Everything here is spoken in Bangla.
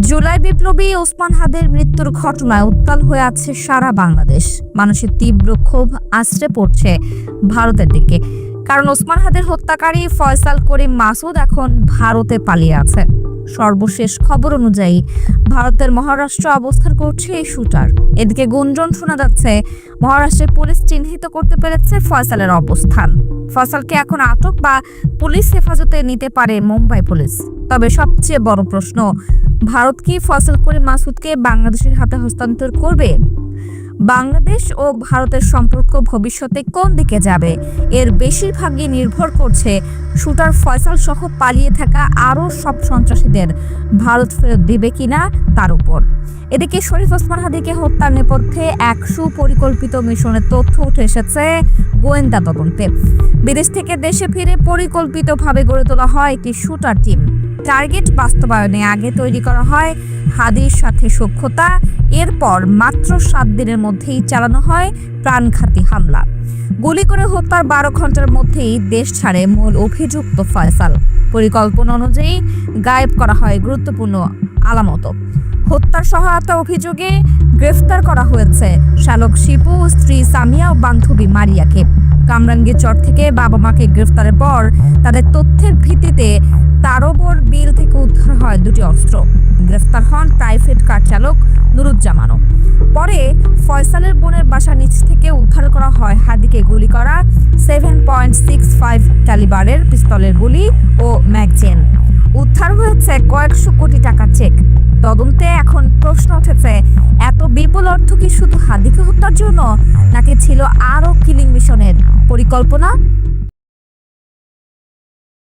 জুলাই বিপ্লবী ওসমান হাদের মৃত্যুর ঘটনায় উত্তাল হয়ে আছে সারা বাংলাদেশ। মানুষের তীব্র ক্ষোভ আশ্রে পড়ছে ভারতের দিকে। কারণ ওসমান হাদের হত্যাকারী ফয়সাল করিম মাসুদ এখন ভারতে পালিয়ে আছে। সর্বশেষ খবর অনুযায়ী ভারতের মহারাষ্ট্র অবস্থান করছে এই শুটার। এদিকে গুঞ্জন শোনা যাচ্ছে, মহারাষ্ট্রের পুলিশ চিহ্নিত করতে পেরেছে ফয়সালের অবস্থান। ফয়সালকে এখন আটক বা পুলিশ হেফাজতে নিতে পারে মুম্বাই পুলিশ। তবে সবচেয়ে বড় প্রশ্ন, ভারত কি ফসল করে মাসুদকে বাংলাদেশের হাতে হস্তান্তর করবে? বাংলাদেশ ও ভারতের সম্পর্ক ভবিষ্যতে কোন দিকে যাবে? এর বেশিরভাগই নির্ভর করছে শুটার ফয়সাল সহ পালিয়ে থাকা আরও সব সন্ত্রাসীদের ভারত ফেরত দিবে কিনা তার উপর। এদিকে শরীফ ওসমান হাদিকে হত্যার নেপথ্যে এক সুপরিকল্পিত মিশনের তথ্য উঠে এসেছে গোয়েন্দা তদন্তে বিদেশ থেকে দেশে ফিরে পরিকল্পিতভাবে গড়ে তোলা হয় একটি শুটার টিম। টার্গেট বাস্তবায়নে আগে তৈরি করা হয় হাদির সাথে সখ্যতা, এরপর মাত্র সাত দিনের মধ্যেই চালানো হয় প্রাণঘাতী হামলা। গুলি করে হত্যার বারো ঘণ্টার মধ্যেই দেশ ছাড়ে মূল অভিযুক্ত ফয়সাল। পরিকল্পনা অনুযায়ী গায়েব করা হয় গুরুত্বপূর্ণ আলামত। হত্যার সহায়তা অভিযোগে গ্রেফতার করা হয়েছে শালক শিপু, স্ত্রী সামিয়া ও বান্ধবী মারিয়াকে। কামরাঙ্গীর চর থেকে বাবা মাকে গ্রেফতারের পর তাদের তথ্যের ভিত্তিতে তারবর বিল থেকে উদ্ধার হয় দুটি অস্ত্র। গ্রেফতার হন প্রাইভেট কার চালক নুরুজ্জামানও। পরে ফয়সালের বোনের বাসা নিচ থেকে উদ্ধার করা হয় হাদিকে গুলি করা সেভেন পয়েন্ট সিক্স ফাইভ ক্যালিবারের পিস্তলের গুলি ও ম্যাগজিন। উদ্ধার হয়েছে কয়েকশো কোটি টাকার চেক। তদন্তে এখন প্রশ্ন উঠেছে, এত বিপুল অর্থ কি শুধু হাদিকে হত্যার জন্য, নাকি ছিল আরও কিলিং মিশনের পরিকল্পনা?